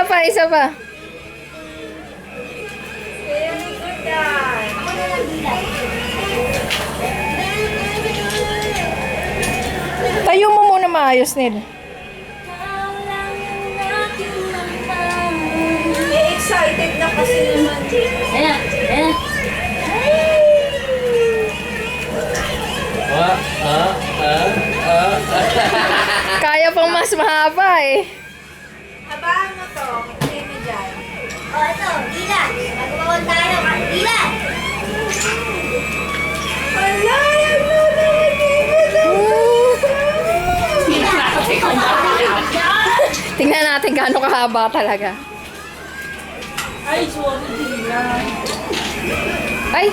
isa pa. Very good dad. Ako na lang bilang. Tayo mo muna maayos, Nil. Eh, excited na kasi naman. Ayan, ayan. Ah, ah, ah, ah. Kaya pang mas mahaba eh. Habaan mo to. Sino dyan? O, ito, bilan. Magkakawan tayo. Bilan. Wala! Na Tingnan natin gaano kahaba talaga. Ay, sorry, Dila. Ay!